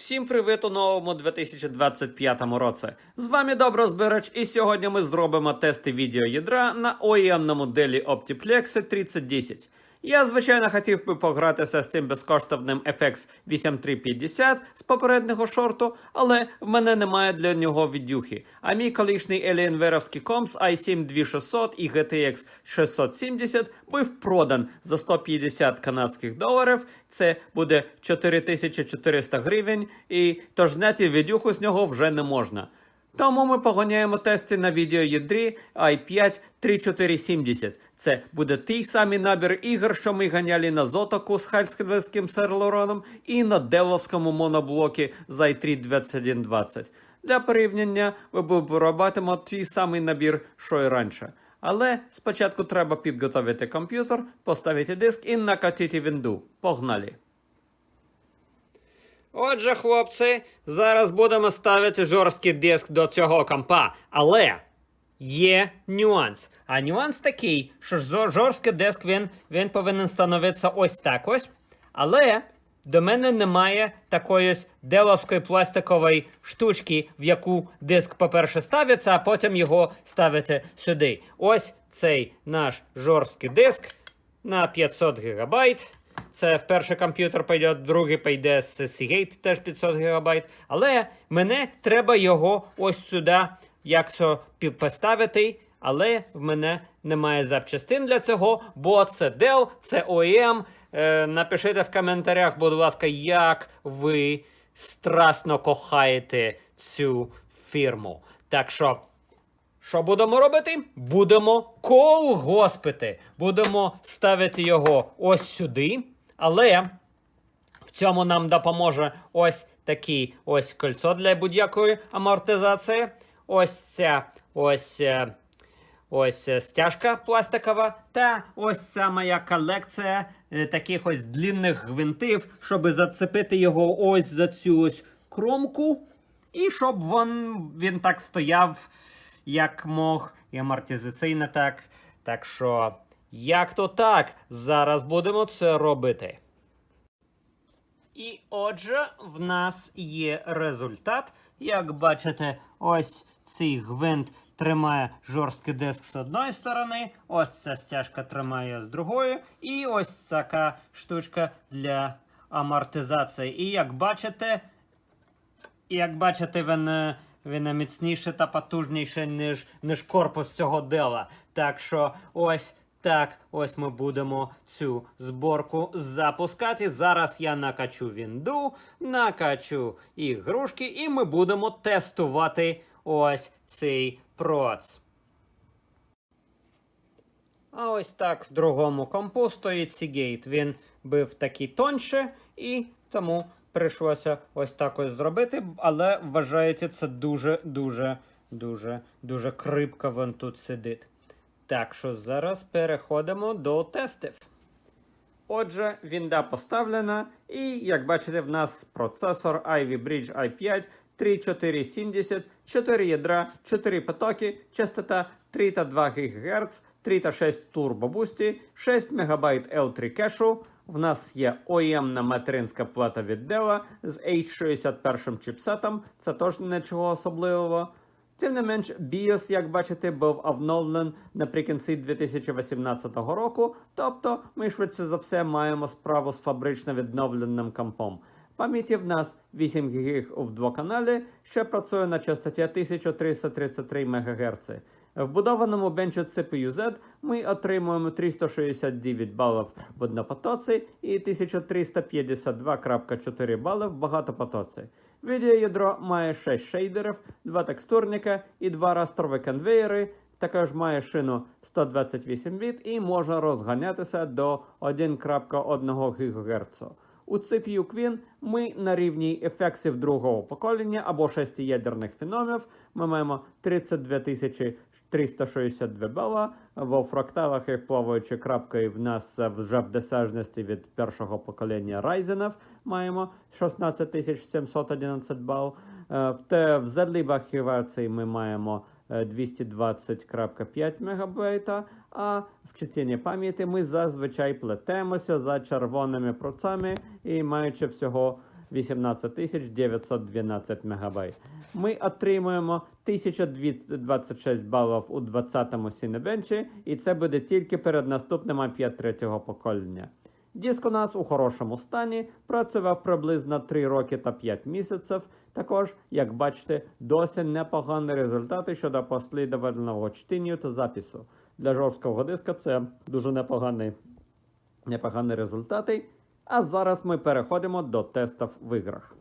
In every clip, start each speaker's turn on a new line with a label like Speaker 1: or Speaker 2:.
Speaker 1: Всім привіт у новому 2025 році. З вами Доброзбирач, і сьогодні ми зробимо тести відеоядра на OEM моделі Optiplex 3010. Я, звичайно, хотів би погратися з тим безкоштовним FX 8350 з попереднього шорту, але в мене немає для нього відюхи. А мій колишній Alienware комс i7 2600 і GTX 670 був продан за 150 канадських доларів. Це буде 4400 гривень, і тож зняти відюху з нього вже не можна. Тому ми погоняємо тести на відеоядрі i5 3470. Це буде той самий набір ігор, що ми ганяли на Зотоку з хальським серлероном і на Деловському моноблокі з i3 2120. Для порівняння ви виробатимо той самий набір, що і раніше. Але спочатку треба підготовити комп'ютер, поставити диск і накатити вінду. Погнали! Отже, хлопці, зараз будемо ставити жорсткий диск до цього компа. Але є нюанс. А нюанс такий, що жорсткий диск він, він повинен становитися ось так ось. Але до мене немає такої деловської пластикової штучки, в яку диск, по-перше, ставиться, а потім його ставити сюди. Ось цей наш жорсткий диск на 500 гігабайт. Це в перший комп'ютер пойде, другий пойде з Seagate теж 500 ГБ. Але мене треба його ось сюди пі- поставити. Але в мене немає запчастин для цього, бо це Dell, це OEM. Е, напишіть в коментарях, будь ласка, як ви страстно кохаєте цю фірму. Так що що будемо робити? Будемо колгоспити. Будемо ставити його ось сюди. Але в цьому нам допоможе ось такий ось кольцо для будь-якої амортизації. Ось ця ось. Ось е, стяжка пластикова, та ось ця моя колекція е, таких ось длінних гвинтів, щоб зацепити його ось за цю ось кромку, і щоб він, він так стояв, як мог, і амортизаційно так. Так що, як то так, зараз будемо це робити. І отже, в нас є результат. Як бачите, ось цей гвинт тримає жорсткий диск з одної сторони, ось ця стяжка тримає з другої, і ось така штучка для амортизації. І як бачите, як бачите, він, е, він міцніше та потужніше, ніж, ніж корпус цього дела. Так що ось так ось ми будемо цю зборку запускати. Зараз я накачу вінду, накачу ігрушки, і ми будемо тестувати ось цей проц. А ось так в другому компу стоїть Seagate. Він був такий тонше, і тому прийшлося ось так ось зробити. Але вважається, це дуже, дуже, дуже, дуже крипко він тут сидить. Так що зараз переходимо до тестів. Отже, вінда поставлена, і як бачите, в нас процесор Ivy Bridge i5 3470, 4 ядра, 4 потоки, частота 3 та 2 ГГц, 3 та 6 турбобусті, 6 МБ L3 кешу. В нас є OEM материнська плата від Dell з H61 чіпсетом, це теж нічого особливого. Тим не менш, BIOS, як бачите, був обновлений наприкінці 2018 року, тобто ми швидше за все маємо справу з фабрично відновленим компом. Пам'яті в нас 8 ГБ в двоканалі, що працює на частоті 1333 МГц. В будованому бенчу CPU Z ми отримуємо 369 балів в однопотоці і 1352,4 бали в багатопотоці. Відеоядро має 6 шейдерів, 2 текстурника і 2 растрові конвейери. Також має шину 128 біт і може розганятися до 1.1 ГГц. У CPU Queen ми на рівні ефектів другого покоління або шестиядерних феномів. Ми маємо 32 362 бала. В фракталах і плаваючи крапкою в нас вже в досяжності від першого покоління Ryzen маємо 16 711 бал. Е, В те в задлібах версії ми маємо е, 220.5 МБ, а в частині пам'яті ми зазвичай плетемося за червоними процами і маючи всього 18 912 МБ. Ми отримуємо 1026 балів у 20-му Cinebench, і це буде тільки перед наступним i5 третього покоління. Диск у нас у хорошому стані, працював приблизно 3 роки та 5 місяців. Також, як бачите, досить непогані результати щодо послідовного чтіння та запису. Для жорсткого диска це дуже непогані, непогані результати. А зараз ми переходимо до тестів в іграх.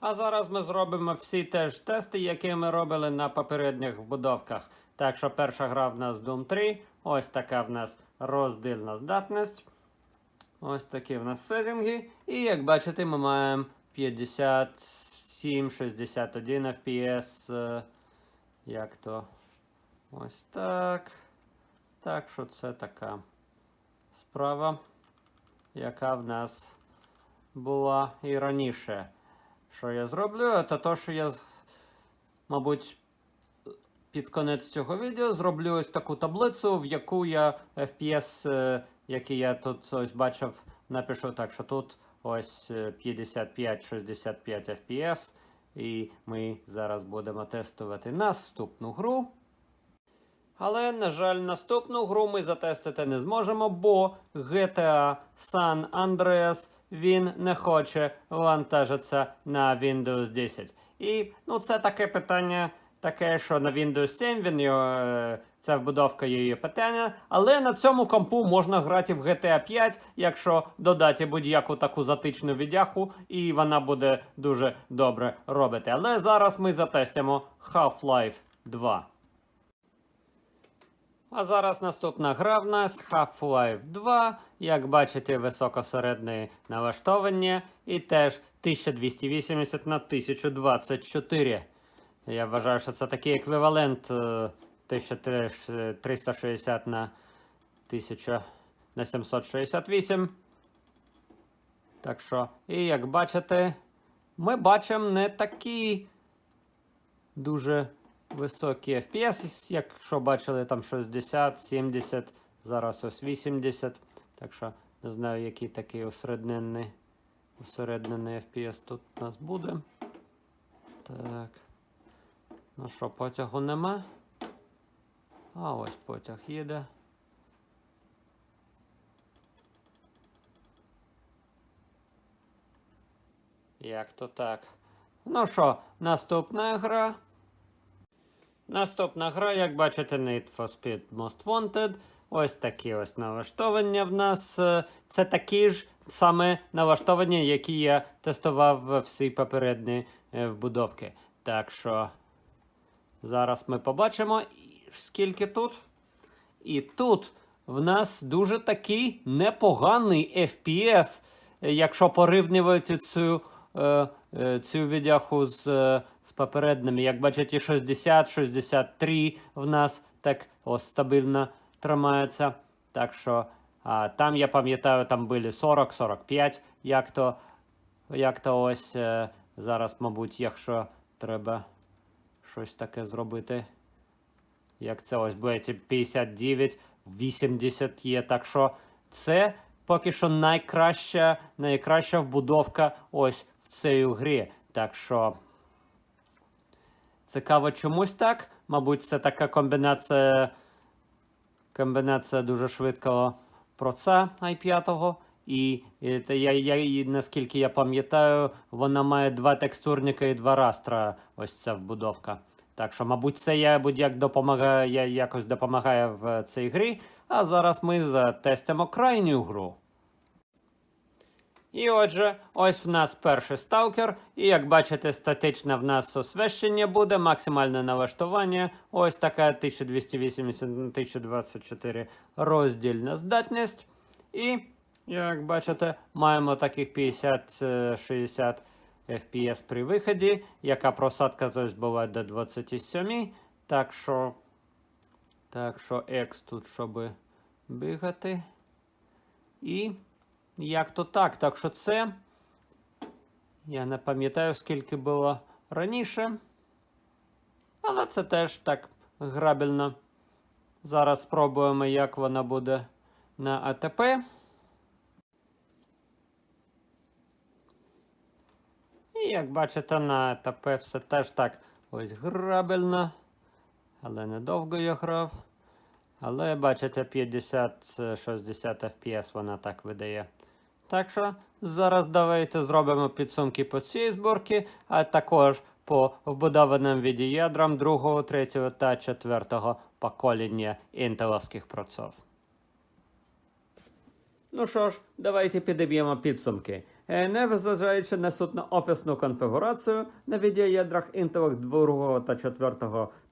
Speaker 1: А зараз ми зробимо всі теж тести, які ми робили на попередніх вбудовках. Так що перша гра в нас Doom 3, ось така в нас роздільна здатність. Ось такі в нас сеттинги. І як бачите, ми маємо 57-61 FPS. е, Як то? Ось так. Так що це така справа, яка в нас була і раніше. Що я зроблю? Це то, що я, мабуть, під конець цього відео зроблю ось таку таблицю, в яку я FPS, е, який я тут ось бачив, напишу так, що тут ось е, 55-65 FPS. І ми зараз будемо тестувати наступну гру. Але, на жаль, наступну гру ми затестити не зможемо, бо GTA San Andreas він не хоче вантажитися на Windows 10. І ну, це таке питання, таке, що на Windows 7 він його, це вбудовка її питання. Але на цьому компу можна грати в GTA 5, якщо додати будь-яку таку затичну відяху, і вона буде дуже добре робити. Але зараз ми затестимо Half-Life 2. А зараз наступна гра в нас Half-Life 2. Як бачите, високосередне налаштовання і теж 1280 на 1024. Я вважаю, що це такий еквівалент е, 1360 на 1000 на 768. Так що, і як бачите, ми бачимо не такі дуже високі FPS, якщо бачили там 60, 70, зараз ось 80. Так що не знаю, який такий усереднений, усереднений FPS тут у нас буде. Так. Ну що, потягу нема. А ось потяг їде. Як то так? Ну що, наступна гра. Наступна гра, як бачите, Need for Speed Most Wanted. Ось такі ось налаштування в нас. Е, Це такі ж саме налаштування, які я тестував всі попередні е, вбудовки. Так що зараз ми побачимо, скільки тут. І тут в нас дуже такий непоганий FPS, е, якщо порівнювати цю, цю відяху з, е, з попередніми. Як бачите, 60-63 в нас так ось стабільно тримається. Так що а, там, я пам'ятаю, там були 40-45, як то, як то ось е, зараз, мабуть, якщо треба щось таке зробити. Як це ось буде 59, 80 є. Так що це поки що найкраща, найкраща вбудовка ось цій грі. Так що цікаво чомусь так. Мабуть, це така комбінація. Комбінація дуже швидкого проца i5. І, і я, я, наскільки я пам'ятаю, вона має два текстурника і два растра. Ось ця вбудовка. Так що, мабуть, це я будь-як допомагає, якось допомагає в цій грі. А зараз ми затестимо крайню гру. І отже, ось в нас перший сталкер, і як бачите, статичне в нас освещення буде, максимальне налаштування. Ось така 1280 на 1024 роздільна здатність. І, як бачите, маємо таких 50-60 FPS при виході, яка просадка ось була до 27. Так що, так що X тут, щоб бігати. І як то так. Так що це. Я не пам'ятаю, скільки було раніше. Але це теж так грабельно. Зараз спробуємо, як вона буде на АТП. І як бачите, на етапі все теж так ось грабельно. Але недовго я грав. Але бачите, 50-60 FPS вона так видає. Так що зараз давайте зробимо підсумки по цій зборці, а також по вбудованим відеоядрам другого, третього та четвертого покоління інтеловських процесорів. Ну що ж, давайте підіб'ємо підсумки. Е, Незважаючи на суто офісну конфігурацію, на відеоядрах Intel 2 та 4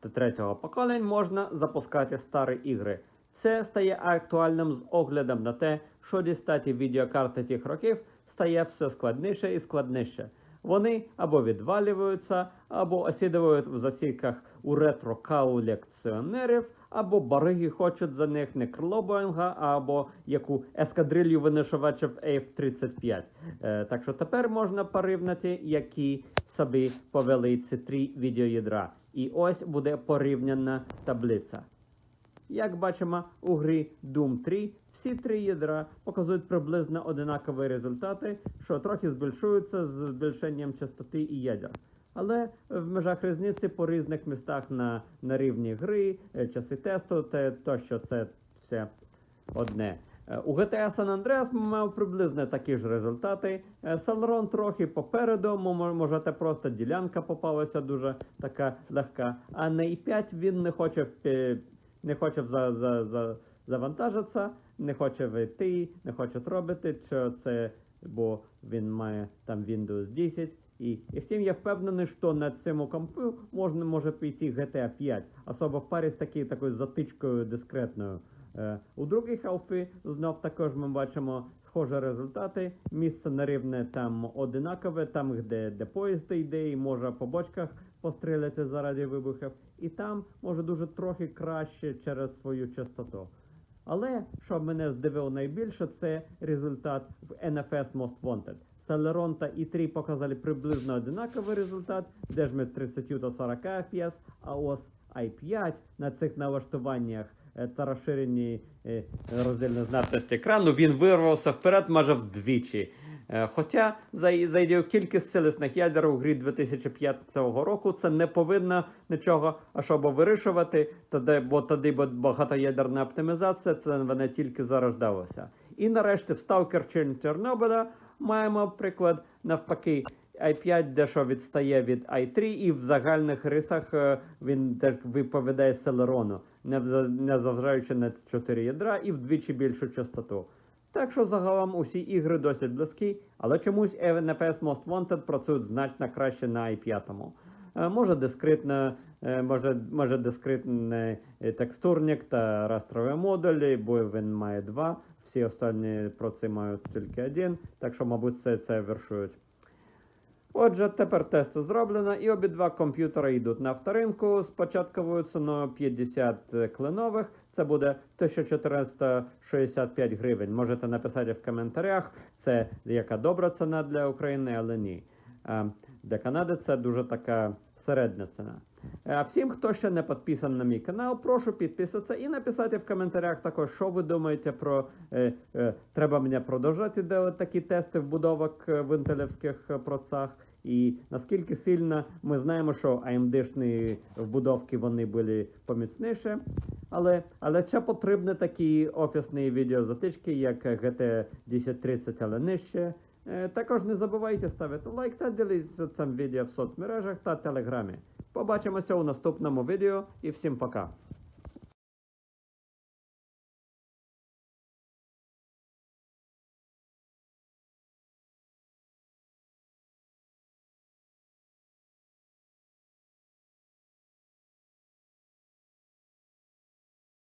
Speaker 1: та 3 поколінь можна запускати старі ігри. Це стає актуальним з оглядом на те, що дістати відеокарти тих років стає все складніше і складніше. Вони або відвалюються, або осідують в засіках у ретро-колекціонерів, або бариги хочуть за них не крило Боїнга, або яку ескадрилью винищувачів F-35. Е, так що тепер можна порівняти, які собі повели ці три відеоядра. І ось буде порівняна таблиця. Як бачимо у грі Doom 3, всі три ядра показують приблизно одинакові результати, що трохи збільшуються з збільшенням частоти і ядер. Але в межах різниці по різних містах на, на рівні гри, е, часи тесту, те, то, що це все одне. Е, У GTA San Andreas мав приблизно такі ж результати. Е, Celeron трохи попереду, мо- може те просто ділянка попалася дуже така легка. А на i5 він не хоче не хоче за, за, за, завантажитися, не хоче вийти, не хоче робити, що це, бо він має там Windows 10. І, і втім, я впевнений, що на цьому компу можна може піти GTA 5, особливо в парі з такі, такою затичкою дискретною. Е, у другій халфі знов також ми бачимо схожі результати. Місце на рівне там одинакове, там, де, де поїзд йде, і може по бочках постріляти заради вибухів. І там може дуже трохи краще через свою частоту. Але що мене здивило найбільше, це результат в NFS Most Wanted. Celeron та i3 показали приблизно одинаковий результат, де ж ми 30 до 40 FPS, а ось i5 на цих налаштуваннях е, та розширенні е, роздільної здатності екрану він вирвався вперед майже вдвічі. Е, Хоча за, за ідею кількість цілісних ядер у грі 2005 року це не повинно нічого особо вирішувати, тоді, бо тоді багатоядерна оптимізація це вона тільки зарождалася. І нарешті в Chain Чорнобиля маємо приклад навпаки. i5 дещо відстає від i3, і в загальних рисах е, він виповідає Celeron, не вза- не зважаючи на ці 4 ядра і вдвічі більшу частоту. Так що загалом усі ігри досить близькі, але чомусь NFS Most Wanted працюють значно краще на i5. Е, Може дискретно, е, може, може дискретний е, текстурник та растрові модулі, бо він має два, всі останні про це мають тільки один, так що, мабуть, це, це вершують. Отже, тепер тест зроблено, і обидва комп'ютери йдуть на авторинку з початковою ціною 50 кленових. Це буде 1465 гривень. Можете написати в коментарях, це яка добра ціна для України, але ні. Для Канади це дуже така середня ціна. А всім, хто ще не підписаний на мій канал, прошу підписатися і написати в коментарях також, що ви думаєте про е, е, треба мені продовжувати делати такі тести вбудовок е, в інтелівських е, процесах. І наскільки сильно ми знаємо, що AMD-шні вбудовки вони були поміцніші, але, але чи потрібні такі офісні відеозатички, як GT 1030, але нижче. Е, Також не забувайте ставити лайк та ділитися цим відео в соцмережах та телеграмі. Побачимося у наступному відео і всім пока.